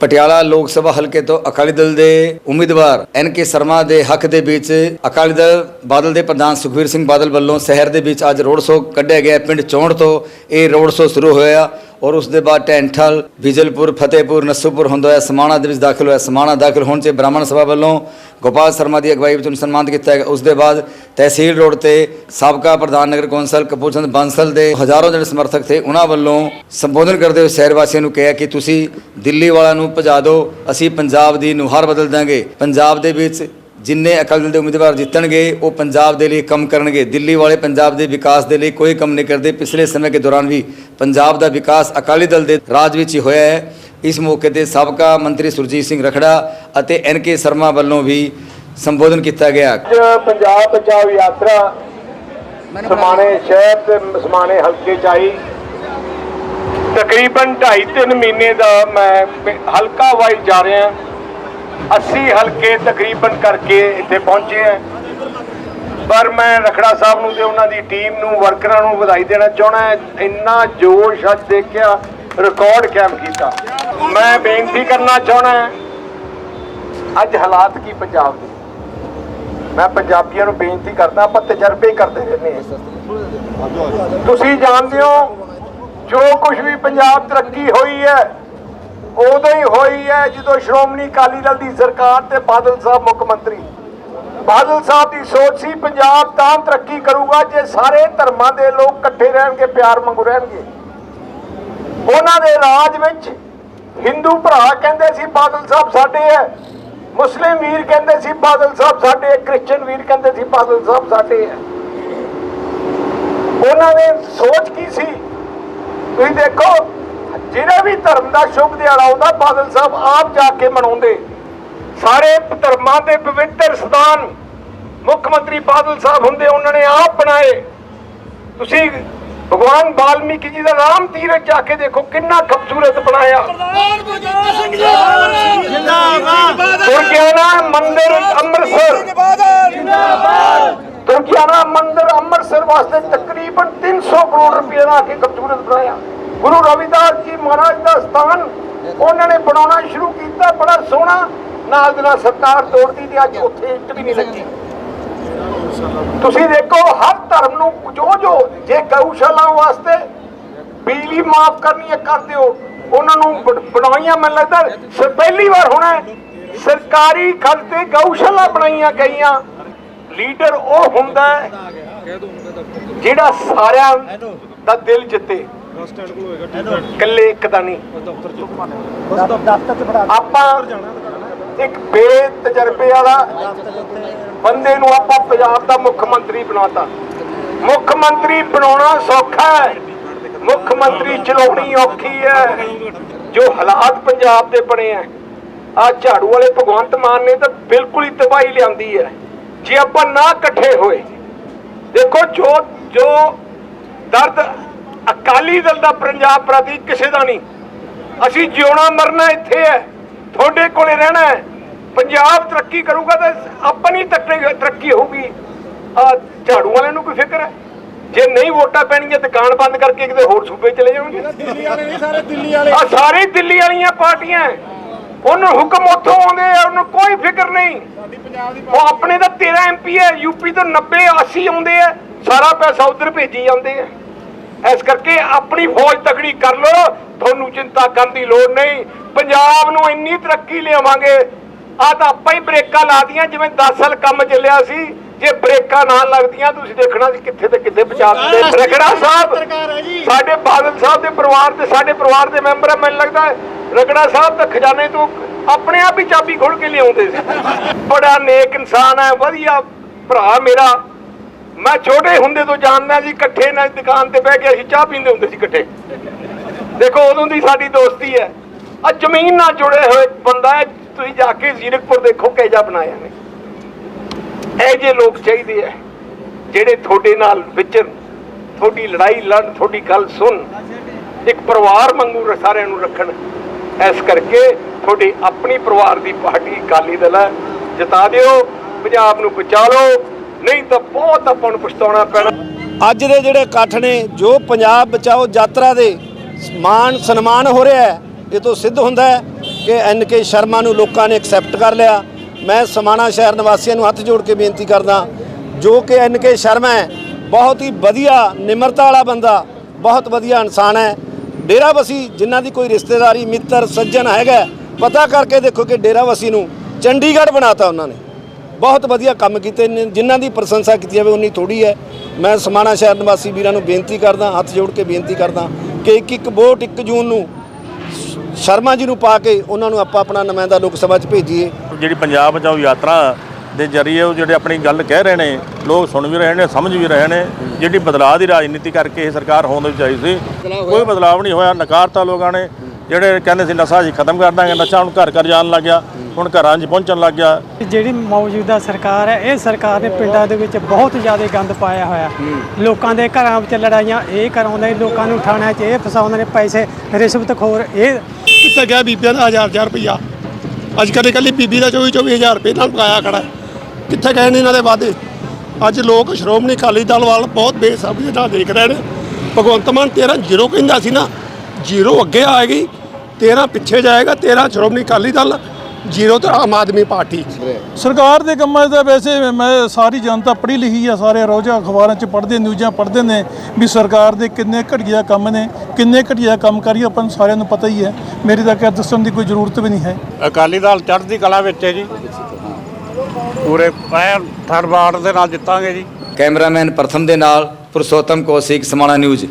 ਪਟਿਆਲਾ ਲੋਕ ਸਭਾ ਹਲਕੇ ਤੋਂ ਅਕਾਲੀ ਦਲ ਦੇ ਉਮੀਦਵਾਰ ਐਨ ਕੇ ਸ਼ਰਮਾ ਦੇ ਹੱਕ ਦੇ ਵਿੱਚ ਅਕਾਲੀ ਦਲ ਬਾਦਲ ਦੇ ਪ੍ਰਧਾਨ ਸੁਖਵੀਰ ਸਿੰਘ ਬਾਦਲ ਵੱਲੋਂ ਸ਼ਹਿਰ ਦੇ ਵਿੱਚ ਅੱਜ ਰੋਡ ਸ਼ੋਅ ਕੱਢਿਆ ਗਿਆ ਪਿੰਡ ਚੌਂੜ ਤੋਂ ਇਹ ਰੋਡ ਸ਼ੋਅ ਸ਼ੁਰੂ ਹੋਇਆ। ਔਰ ਉਸ ਦੇ ਬਾਅਦ ਟੈਂਠਲ, ਵਿਜਲਪੁਰ, ਫਤਿਹਪੁਰ, ਨਸੂਪੁਰ ਹੁੰਦਾ ਹੋਇਆ ਸਮਾਣਾ ਦੇ ਵਿੱਚ ਦਾਖਲ ਹੋਇਆ। ਸਮਾਣਾ ਦਾਖਲ ਹੋਣ 'ਚ ਬ੍ਰਾਹਮਣ ਸਭਾ ਵੱਲੋਂ ਗੋਪਾਲ ਸ਼ਰਮਾ ਦੀ ਅਗਵਾਈ ਵਿੱਚ ਉਹਨੂੰ ਸਨਮਾਨਿਤ ਕੀਤਾ ਗਿਆ। ਉਸ ਦੇ ਬਾਅਦ ਤਹਿਸੀਲ ਰੋਡ ਤੇ ਸਾਬਕਾ ਪ੍ਰਧਾਨ ਨਗਰ ਕੌਂਸਲ ਕਪੂਰਚੰਦ ਬਾਂਸਲ ਦੇ ਹਜ਼ਾਰਾਂ ਜਿਹੜੇ ਸਮਰਥਕ ਥੇ, ਉਹਨਾਂ ਵੱਲੋਂ ਸੰਬੋਧਨ ਕਰਦੇ ਹੋਏ ਸ਼ਹਿਰ ਵਾਸੀਆਂ ਨੂੰ ਕਿਹਾ ਕਿ ਤੁਸੀਂ ਦਿੱਲੀ ਵਾਲਿਆਂ ਨੂੰ ਭਜਾ ਦਿਓ, ਅਸੀਂ ਪੰਜਾਬ ਦੀ ਨੁਹਾਰ ਬਦਲ ਦਾਂਗੇ ਪੰਜਾਬ ਦੇ ਵਿੱਚ ਜਿੰਨੇ ਅਕਾਲੀ ਦਲ ਦੇ ਉਮੀਦਵਾਰ ਜਿੱਤਣਗੇ, ਉਹ ਪੰਜਾਬ ਦੇ ਲਈ ਕੰਮ ਕਰਨਗੇ। ਦਿੱਲੀ ਵਾਲੇ ਪੰਜਾਬ ਦੇ ਵਿਕਾਸ ਦੇ ਲਈ ਕੋਈ ਕੰਮ ਨਹੀਂ ਕਰਦੇ। ਪਿਛਲੇ ਸਮੇਂ ਦੇ ਦੌਰਾਨ ਵੀ ਪੰਜਾਬ ਦਾ ਵਿਕਾਸ ਅਕਾਲੀ ਦਲ ਦੇ ਰਾਜ ਵਿੱਚ ਹੀ ਹੋਇਆ ਹੈ। ਇਸ ਮੌਕੇ ਤੇ ਸਾਬਕਾ ਮੰਤਰੀ ਸੁਰਜੀਤ ਸਿੰਘ ਰਖੜਾ ਅਤੇ ਐਨ ਕੇ ਸ਼ਰਮਾ ਵੱਲੋਂ ਵੀ ਸੰਬੋਧਨ ਕੀਤਾ ਗਿਆ। ਅੱਜ ਪੰਜਾਬ ਬਚਾਓ ਯਾਤਰਾ ਸਮਾਣੇ ਸ਼ਹਿਰ ਤੇ ਸਮਾਣੇ ਹਲਕੇ ਚ ਆਈ। ਤਕਰੀਬਨ 2.5-3 ਮਹੀਨੇ ਦਾ ਮੈਂ ਹਲਕਾ ਵਾਈਜ਼ ਜਾ ਰਿਹਾ। 80 ਹਲਕੇ ਤਕਰੀਬਨ ਕਰਕੇ ਇੱਥੇ ਪਹੁੰਚੇ ਆ। ਪਰ ਮੈਂ ਰਖੜਾ ਸਾਹਿਬ ਨੂੰ ਤੇ ਉਹਨਾਂ ਦੀ ਟੀਮ ਨੂੰ, ਵਰਕਰਾਂ ਨੂੰ ਵਧਾਈ ਦੇਣਾ ਚਾਹਣਾ ਇੰਨਾ ਜੋਸ਼ ਅੱਜ ਦੇਖਿਆ ਰਿਕਾਰਡ ਕਾਇਮ ਕੀਤਾ। ਮੈਂ ਬੇਨਤੀ ਕਰਨਾ ਚਾਹਣਾ ਅੱਜ ਹਾਲਾਤ ਕੀ ਪੰਜਾਬ ਦੇ? ਮੈਂ ਪੰਜਾਬੀਆਂ ਨੂੰ ਬੇਨਤੀ ਕਰਦਾ, ਆਪਾਂ ਤਜਰਬੇ ਕਰਦੇ ਰਹਿੰਦੇ ਹਾਂ। ਤੁਸੀਂ ਜਾਣਦੇ ਹੋ, ਜੋ ਕੁਝ ਵੀ ਪੰਜਾਬ ਤਰੱਕੀ ਹੋਈ ਹੈ ਉਦੋਂ ਹੀ ਹੋਈ ਹੈ ਜਦੋਂ ਸ਼੍ਰੋਮਣੀ ਅਕਾਲੀ ਦਲ ਦੀ ਸਰਕਾਰ ਤੇ ਬਾਦਲ ਸਾਹਿਬ ਮੁੱਖ ਮੰਤਰੀ। ਬਾਦਲ ਸਾਹਿਬ ਦੀ ਸੋਚ ਸੀ ਪੰਜਾਬ ਤਾਂ ਤਰੱਕੀ ਕਰੂਗਾ ਜੇ ਸਾਰੇ ਧਰਮਾਂ ਦੇ ਲੋਕ ਇਕੱਠੇ ਰਹਿਣਗੇ, ਪਿਆਰ ਵਾਂਗੂ ਰਹਿਣਗੇ। ਉਹਨਾਂ ਦੇ ਰਾਜ ਵਿੱਚ ਹਿੰਦੂ ਭਰਾ ਕਹਿੰਦੇ ਸੀ, ਬਾਦਲ ਸਾਹਿਬ ਸਾਡੇ ਹੈ। ਮੁਸਲਿਮ ਵੀਰ ਕਹਿੰਦੇ ਸੀ, ਬਾਦਲ ਸਾਹਿਬ ਸਾਡੇ ਹੈ। ਕ੍ਰਿਸਚੀਅਨ ਵੀਰ ਕਹਿੰਦੇ ਸੀ, ਬਾਦਲ ਸਾਹਿਬ ਸਾਡੇ ਹੈ। ਉਹਨਾਂ ਨੇ ਸੋਚ ਕੀ ਸੀ? ਤੁਸੀਂ ਦੇਖੋ ਜਿਹੜਾ ਵੀ ਧਰਮ ਦਾ ਸ਼ੁਭ ਦਿਹਾੜਾ ਆਉਂਦਾ ਬਾਦਲ ਸਾਹਿਬ ਆਪ ਜਾ ਕੇ ਮਨਾਉਂਦੇ। ਸਾਰੇ ਧਰਮਾਂ ਦੇ ਪਵਿੱਤਰ ਸਥਾਨ ਮੁੱਖ ਮੰਤਰੀ ਬਾਦਲ ਸਾਹਿਬ ਹੁੰਦੇ ਉਹਨਾਂ ਨੇ ਆਪ ਬਣਾਏ। ਤੁਸੀਂ ਭਗਵਾਨ ਵਾਲਮੀਕੀ ਜੀ ਦਾ ਰਾਮ ਤੀਰਥ ਜਾ ਕੇ ਦੇਖੋ ਕਿੰਨਾ ਖੂਬਸੂਰਤ ਬਣਾਇਆ। ਦੁਰਗਿਆਨਾ ਮੰਦਿਰ ਅੰਮ੍ਰਿਤਸਰ। ਦੁਰਗਿਆਨਾ ਮੰਦਿਰ ਅੰਮ੍ਰਿਤਸਰ ਵਾਸਤੇ ਤਕਰੀਬਨ 300 ਕਰੋੜ ਰੁਪਏ ਦਾ ਕੇ ਖੂਬਸੂਰਤ ਬਣਾਇਆ। ਗੁਰੂ ਰਵਿਦਾਸ ਜੀ ਮਹਾਰਾਜ ਦਾ ਸਥਾਨ ਉਹਨਾਂ ਨੇ ਬਣਾਉਣਾ ਸ਼ੁਰੂ ਕੀਤਾ ਬੜਾ ਸੋਹਣਾ। ਨਾਲ ਦੇ ਨਾਲ ਸਰਕਾਰ ਤੋੜਦੀ ਤੇ ਅੱਜ ਉੱਥੇ ਇੱਟ ਵੀ ਨਹੀਂ ਲੱਗੀ। ਤੁਸੀਂ ਦੇਖੋ ਹਰ ਧਰਮ ਨੂੰ ਜੋ ਜੋ ਜੇ ਗਊਸ਼ਾਲਾ ਵਾਸਤੇ ਬਿਜਲੀ ਮਾਫ ਕਰਨੀ ਹੈ ਕਰ ਦਿਓ। ਉਹਨਾਂ ਨੂੰ ਬਣਾਈਆਂ ਮੈਨੂੰ ਲੱਗਦਾ ਸ- ਪਹਿਲੀ ਵਾਰ ਹੋਣਾ ਹੈ, ਸਰਕਾਰੀ ਖਰਚ ਤੇ ਗਊਸ਼ਾਲਾ ਬਣਾਈਆਂ ਗਈਆਂ। ਲੀਡਰ ਉਹ ਹੁੰਦਾ ਹੈ ਜਿਹੜਾ ਸਾਰਿਆਂ ਦਾ ਦਿਲ ਜਿੱਤੇ। ਇਕੱਲੇ ਇੱਕ ਦਾ ਨਹੀਂ। ਆਪਾਂ ਇੱਕ ਬੇ ਤਜਰਬੇ ਵਾਲਾ ਬੰਦੇ ਨੂੰ ਆਪਾਂ ਪੰਜਾਬ ਦਾ ਮੁੱਖ ਮੰਤਰੀ ਬਣਾਤਾ। ਮੁੱਖ ਮੰਤਰੀ ਬਣਾਉਣਾ ਸੌਖਾ ਹੈ। ਮੁੱਖ ਮੰਤਰੀ ਚਲਾਉਣੀ ਔਖੀ ਹੈ। ਜੋ ਹਾਲਾਤ ਪੰਜਾਬ ਦੇ ਬਣੇ ਆ। ਆ ਝਾੜੂ ਵਾਲੇ ਭਗਵੰਤ ਮਾਨ ਨੇ ਤਾਂ ਬਿਲਕੁਲ ਹੀ ਤਬਾਹੀ ਲਿਆਂਦੀ ਹੈ। ਜੇ ਆਪਾਂ ਨਾ ਇਕੱਠੇ ਹੋਏ। ਦੇਖੋ ਜੋ ਜੋ ਦਰਦ ਅਕਾਲੀ ਦਲ ਦਾ ਪੰਜਾਬ ਪ੍ਰਤੀ ਕਿਸੇ ਦਾ ਨਹੀਂ। ਅਸੀਂ ਜਿਉਣਾ ਮਰਨਾ ਇੱਥੇ ਹੈ ਤੁਹਾਡੇ ਕੋਲੇ ਰਹਿਣਾ ਹੈ। ਪੰਜਾਬ ਤਰੱਕੀ ਕਰੂਗਾ ਤਾਂ ਆਪਣੀ ਤਰੱਕੀ ਤਰੱਕੀ ਹੋਊਗੀ। ਆ ਝਾੜੂ ਵਾਲਿਆਂ ਨੂੰ ਕੋਈ ਫਿਕਰ ਹੈ? ਜੇ ਨਹੀਂ ਵੋਟਾਂ ਪੈਣਗੀਆਂ ਦੁਕਾਨ ਬੰਦ ਕਰਕੇ ਕਿਤੇ ਹੋਰ ਸੂਬੇ ਚਲੇ ਜਾਣਗੇ। ਦਿੱਲੀ ਵਾਲੇ ਨਹੀਂ ਸਾਰੇ ਦਿੱਲੀ ਵਾਲੇ। ਆ ਸਾਰੇ ਦਿੱਲੀ ਵਾਲੀਆਂ ਪਾਰਟੀਆਂ। ਉਹਨੂੰ ਹੁਕਮ ਉੱਥੋਂ ਆਉਂਦੇ ਆ ਉਹਨੂੰ ਕੋਈ ਫਿਕਰ ਨਹੀਂ। ਦੀ ਉਹ ਆਪਣੇ ਤਾਂ 13 ਐਮਪੀ ਹੈ ਯੂਪੀ ਤੋਂ 90 80 ਆਉਂਦੇ ਆ। ਸਾਰਾ ਪੈਸਾ ਉਧਰ ਭੇਜੀ ਜਾਂਦੇ ਆ। ਇਸ ਕਰਕੇ ਆਪਣੀ ਫੌਜ ਤਕੜੀ ਕਰ ਲਓ ਤੁਹਾਨੂੰ ਚਿੰਤਾ ਕਰਨ ਦੀ ਲੋੜ ਨਹੀਂ। ਪੰਜਾਬ ਨੂੰ ਇੰਨੀ ਤਰੱਕੀ ਲਿਆਵਾਂਗੇ। ਆ ਤਾਂ ਆਪਾਂ ਹੀ ਬ੍ਰੇਕਾਂ ਲਾ ਦੀਆਂ ਜਿਵੇਂ 10 ਸਾਲ ਕੰਮ ਚੱਲਿਆ ਸੀ। ਜੇ ਬ੍ਰੇਕਾਂ ਨਾ ਲੱਗਦੀਆਂ ਤੁਸੀਂ ਦੇਖਣਾ ਸੀ ਕਿੱਥੇ ਤੇ ਕਿੱਥੇ ਪਹੁੰਚਾ ਦਿੰਦੇ। ਰਗੜਾ ਸਾਹਿਬ ਸਾਡੇ ਬਾਦਲ ਸਾਹਿਬ ਦੇ ਪਰਿਵਾਰ ਤੇ ਸਾਡੇ ਪਰਿਵਾਰ ਦੇ ਮੈਂਬਰ ਆ ਮੈਨੂੰ ਲੱਗਦਾ ਰਗੜਾ ਸਾਹਿਬ ਤਾਂ ਖਜ਼ਾਨੇ ਤੋਂ ਆਪਣੇ ਆਪ ਹੀ ਚਾਬੀ ਖੋਲ ਕੇ ਲਿਆਉਂਦੇ ਸੀ। ਬੜਾ ਨੇਕ ਇਨਸਾਨ ਹੈ ਵਧੀਆ ਭਰਾ ਮੇਰਾ। ਮੈਂ ਛੋਟੇ ਹੁੰਦੇ ਤੋਂ ਜਾਣਦਾ ਜੀ, ਇਕੱਠੇ ਨਾਲ ਦੁਕਾਨ ਤੇ ਬਹਿ ਕੇ ਅਸੀਂ ਚਾਹ ਪੀਂਦੇ ਹੁੰਦੇ ਸੀ ਇਕੱਠੇ। ਦੇਖੋ, ਉਦੋਂ ਦੀ ਸਾਡੀ ਦੋਸਤੀ ਹੈ। ਆ ਜ਼ਮੀਨ ਨਾਲ ਜੁੜੇ ਹੋਏ ਬੰਦਾ ਹੈ, ਤੁਸੀਂ ਜਾ ਕੇ ਜ਼ੀਰਕਪੁਰ ਦੇਖੋ ਕਿਹੋ ਬਣਾਇਆ ਨੇ। ਇਹ ਜੇ ਲੋਕ ਚਾਹੀਦੇ ਆ ਜਿਹੜੇ ਤੁਹਾਡੇ ਨਾਲ ਵਿਚਰਨ ਤੁਹਾਡੀ ਲੜਾਈ ਲੜਨ ਤੁਹਾਡੀ ਗੱਲ ਸੁਣ। ਇੱਕ ਪਰਿਵਾਰ ਵਾਂਗੂ ਸਾਰਿਆਂ ਨੂੰ ਰੱਖਣ। ਇਸ ਕਰਕੇ ਤੁਹਾਡੇ ਆਪਣੀ ਪਰਿਵਾਰ ਦੀ ਪਾਰਟੀ ਅਕਾਲੀ ਦਲ ਹੈ। ਜਿਤਾ ਦਿਓ, ਪੰਜਾਬ ਨੂੰ ਬਚਾ ਲਓ। ਨਹੀਂ ਤਾਂ ਬਹੁਤ ਆਪਾਂ ਨੂੰ ਪਛਤਾਉਣਾ ਪੈਣਾ। ਅੱਜ ਦੇ ਜਿਹੜੇ ਇਕੱਠ ਨੇ, ਜੋ ਪੰਜਾਬ ਬਚਾਓ ਯਾਤਰਾ ਦੇ ਮਾਨ ਸਨਮਾਨ ਹੋ ਰਿਹਾ ਹੈ, ਇਹ ਤੋਂ ਸਿੱਧ ਹੁੰਦਾ ਹੈ ਕਿ ਐਨ ਕੇ ਸ਼ਰਮਾ ਨੂੰ ਲੋਕਾਂ ਨੇ ਐਕਸੈਪਟ ਕਰ ਲਿਆ। ਮੈਂ ਸਮਾਣਾ ਸ਼ਹਿਰ ਨਿਵਾਸੀਆਂ ਨੂੰ ਹੱਥ ਜੋੜ ਕੇ ਬੇਨਤੀ ਕਰਦਾ ਜੋ ਕਿ ਐਨ ਕੇ ਸ਼ਰਮਾ ਹੈ, ਬਹੁਤ ਹੀ ਵਧੀਆ ਨਿਮਰਤਾ ਵਾਲਾ ਬੰਦਾ, ਬਹੁਤ ਵਧੀਆ ਇਨਸਾਨ ਹੈ। ਡੇਰਾਬੱਸੀ, ਜਿਨ੍ਹਾਂ ਦੀ ਕੋਈ ਰਿਸ਼ਤੇਦਾਰੀ, ਮਿੱਤਰ, ਸੱਜਣ ਹੈਗਾ ਪਤਾ ਕਰਕੇ ਦੇਖੋ ਕਿ ਡੇਰਾਬੱਸੀ ਨੂੰ ਚੰਡੀਗੜ੍ਹ ਬਣਾਤਾ ਉਹਨਾਂ ਨੇ। ਬਹੁਤ ਵਧੀਆ ਕੰਮ ਕੀਤੇ ਨੇ ਜਿਨ੍ਹਾਂ ਦੀ ਪ੍ਰਸ਼ੰਸਾ ਕੀਤੀ ਜਾਵੇ ਉਨੀ ਥੋੜੀ ਹੈ। ਮੈਂ ਸਮਾਣਾ ਸ਼ਹਿਰ ਨਿਵਾਸੀ ਵੀਰਾਂ ਨੂੰ ਬੇਨਤੀ ਕਰਦਾ ਹੱਥ ਜੋੜ ਕੇ ਬੇਨਤੀ ਕਰਦਾ ਕਿ ਇੱਕ ਇੱਕ ਵੋਟ 1 ਜੂਨ ਨੂੰ ਸ਼ਰਮਾ ਜੀ ਨੂੰ ਪਾ ਕੇ ਉਹਨਾਂ ਨੂੰ ਆਪਾਂ ਆਪਣਾ ਨੁਮਾਇੰਦਾ ਲੋਕ ਸਭਾ 'ਚ ਭੇਜੀਏ। ਜਿਹੜੀ ਪੰਜਾਬ ਬਚਾਓ ਯਾਤਰਾ ਦੇ ਜ਼ਰੀਏ ਉਹ ਜਿਹੜੇ ਆਪਣੀ ਗੱਲ ਕਹਿ ਰਹੇ ਨੇ ਲੋਕ ਸੁਣ ਵੀ ਰਹੇ ਨੇ ਸਮਝ ਵੀ ਰਹੇ ਨੇ ਜਿਹੜੀ ਬਦਲਾਅ ਦੀ ਰਾਜਨੀਤੀ ਕਰਕੇ ਇਹ ਸਰਕਾਰ ਹੋਣ ਦੀ ਚਾਹੀਦੀ ਸੀ ਕੋਈ ਬਦਲਾਅ ਨਹੀਂ ਹੋਇਆ ਨਕਾਰਤਾ ਲੋਕਾਂ ਨੇ ਜਿਹੜੇ ਕਹਿੰਦੇ ਸੀ ਨਸ਼ਾ ਜੀ ਖਤਮ ਕਰ ਦਾਂਗੇ ਨਸ਼ਾ ਹੁਣ ਘਰ ਘਰ ਜਾਣ ਲੱਗ ਗਿਆ ਹੁਣ ਘਰਾਂ 'ਚ ਪਹੁੰਚਣ ਲੱਗ ਗਿਆ। ਜਿਹੜੀ ਮੌਜੂਦਾ ਸਰਕਾਰ ਹੈ ਇਹ ਸਰਕਾਰ ਨੇ ਪਿੰਡਾਂ ਦੇ ਵਿੱਚ ਬਹੁਤ ਜ਼ਿਆਦਾ ਗੰਦ ਪਾਇਆ ਹੋਇਆ ਲੋਕਾਂ ਦੇ ਘਰਾਂ ਵਿੱਚ ਲੜਾਈਆਂ ਇਹ ਕਰਾਉਂਦੇ ਲੋਕਾਂ ਨੂੰ ਥਾਣਿਆਂ 'ਚ ਇਹ ਫਸਾਉਂਦੇ ਨੇ ਪੈਸੇ ਰਿਸ਼ਵਤਖੋਰ ਇਹ ਕਿੱਥੇ ਗਿਆ ਬੀਬੀਆਂ ਦਾ ਹਜ਼ਾਰ ਹਜ਼ਾਰ ਰੁਪਈਆ? ਅੱਜ ਕੱਲ੍ਹ ਇਕੱਲੀ ਬੀਬੀ ਦਾ 24 24000 ਰੁਪਏ ਨਾਲ ਪਕਾਇਆ ਖੜਾ। ਕਿੱਥੇ ਗਏ ਨੇ ਇਹਨਾਂ ਦੇ ਵਾਅਦੇ? ਅੱਜ ਲੋਕ ਸ਼੍ਰੋਮਣੀ ਅਕਾਲੀ ਦਲ ਵੱਲ ਬਹੁਤ ਬੇਸਬਰੀ ਨਾਲ ਦੇਖ ਰਹੇ ਨੇ। ਭਗਵੰਤ ਮਾਨ 13 ਜ਼ੀਰੋ ਕਹਿੰਦਾ ਸੀ ਨਾ ਜ਼ੀਰੋ ਅੱਗੇ ਆਏਗੀ 13 ਪਿੱਛੇ ਜਾਏਗਾ 13 ਸ਼੍ਰੋਮਣੀ ਅਕਾਲੀ ਦਲ ਜ਼ੀਰੋ ਤੇ ਆਮ ਆਦਮੀ ਪਾਰਟੀ। ਸਰਕਾਰ ਦੇ ਕੰਮਾਂ 'ਚ ਤਾਂ ਵੈਸੇ ਮੈਂ ਸਾਰੀ ਜਨਤਾ ਪੜ੍ਹੀ ਲਿਖੀ ਆ ਸਾਰੇ ਰੋਜ਼ਾ ਅਖਬਾਰਾਂ 'ਚ ਪੜ੍ਹਦੇ ਨਿਊਜ਼ਾਂ ਪੜ੍ਹਦੇ ਨੇ ਵੀ ਸਰਕਾਰ ਦੇ ਕਿੰਨੇ ਘਟੀਆ ਕੰਮ ਨੇ ਕਿੰਨੇ ਘਟੀਆ ਕੰਮ ਕਰੀ ਆਪਾਂ ਨੂੰ ਸਾਰਿਆਂ ਨੂੰ ਪਤਾ ਹੀ ਹੈ। ਮੇਰੀ ਤਾਂ ਕਹਿ ਦੱਸਣ ਦੀ ਕੋਈ ਜ਼ਰੂਰਤ ਵੀ ਨਹੀਂ ਹੈ। ਅਕਾਲੀ ਦਲ ਚੜ੍ਹਦੀ ਕਲਾ ਵਿੱਚ ਹੈ ਜੀ। ਪੂਰੇ ਐਨ ਥਰਵਾੜ ਦੇ ਨਾਲ ਜਿੱਤਾਂਗੇ ਜੀ। ਕੈਮਰਾਮੈਨ ਪ੍ਰਥਮ ਦੇ ਨਾਲ ਪੁਰਸ਼ੋਤਮ ਕੌਸ਼ਿਕ ਸਮਾਣਾ ਨਿਊਜ਼।